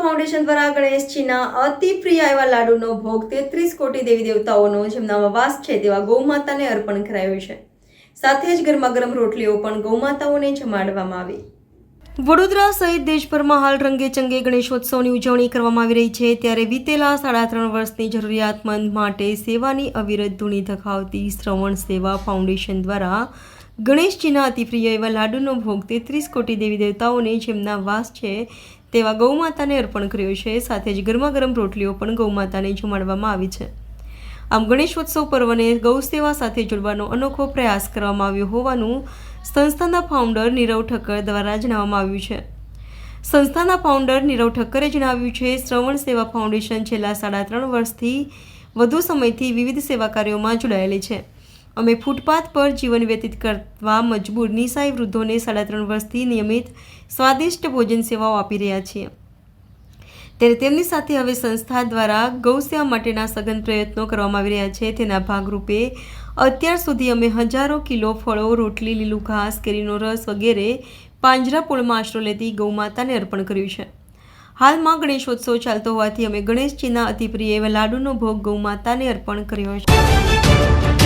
Foundation દ્વારા ગણેશજીના અતિ પ્રિય એવા લાડુનો ભોગ તેત્રીસ કોટી દેવી દેવતાઓનો જેમનામાં વાસ છે તેવા ગૌમાતાને અર્પણ કરાયો છે. સાથે જ ગરમા ગરમ રોટલીઓ પણ ગૌમાતાઓને જમાડવામાં આવી. વડોદરા સહિત દેશભરમાં હાલ રંગે ચંગે ગણેશોત્સવની ઉજવણી કરવામાં આવી રહી છે. ત્યારે વીતેલા સાડા ત્રણ વર્ષની જરૂરિયાતમંદ માટે સેવાની અવિરત ધૂણી ધખાવતી શ્રવણ સેવા ફાઉન્ડેશન દ્વારા ગણેશજીના અતિપ્રિય એવા લાડુનો ભોગ તેત્રીસ કોટી દેવી દેવતાઓને જેમના વાસ છે તેવા ગૌમાતાને અર્પણ કર્યો છે. સાથે જ ગરમા ગરમ રોટલીઓ પણ ગૌમાતાને જમાડવામાં આવી છે. આમ ગણેશોત્સવ પર્વને ગૌ સેવા સાથે જોડવાનો અનોખો પ્રયાસ કરવામાં આવ્યો હોવાનું સંસ્થાના ફાઉન્ડર નીરવ ઠક્કર દ્વારા જણાવવામાં આવ્યું છે. સંસ્થાના ફાઉન્ડર નીરવ ઠક્કરે જણાવ્યું છે, શ્રવણ સેવા ફાઉન્ડેશન છેલ્લા સાડા ત્રણ વર્ષથી વધુ સમયથી વિવિધ સેવા કાર્યોમાં જોડાયેલી છે. અમે ફૂટપાથ પર જીવન વ્યતીત કરવા મજબૂર નિસાઈ વૃદ્ધોને સાડા ત્રણ વર્ષથી નિયમિત સ્વાદિષ્ટ ભોજન સેવાઓ આપી રહ્યા છીએ. ત્યારે તેમની સાથે હવે સંસ્થા દ્વારા ગૌસેવા માટેના સઘન પ્રયત્નો કરવામાં આવી રહ્યા છે. તેના ભાગરૂપે અત્યાર સુધી અમે હજારો કિલો ફળો, રોટલી, લીલું ઘાસ, કેરીનો રસ વગેરે પાંજરાપોળમાં આશરો લેતી ગૌમાતાને અર્પણ કર્યું છે. હાલમાં ગણેશોત્સવ ચાલતો હોવાથી અમે ગણેશજીના અતિપ્રિય એવા લાડુનો ભોગ ગૌમાતાને અર્પણ કર્યો છે.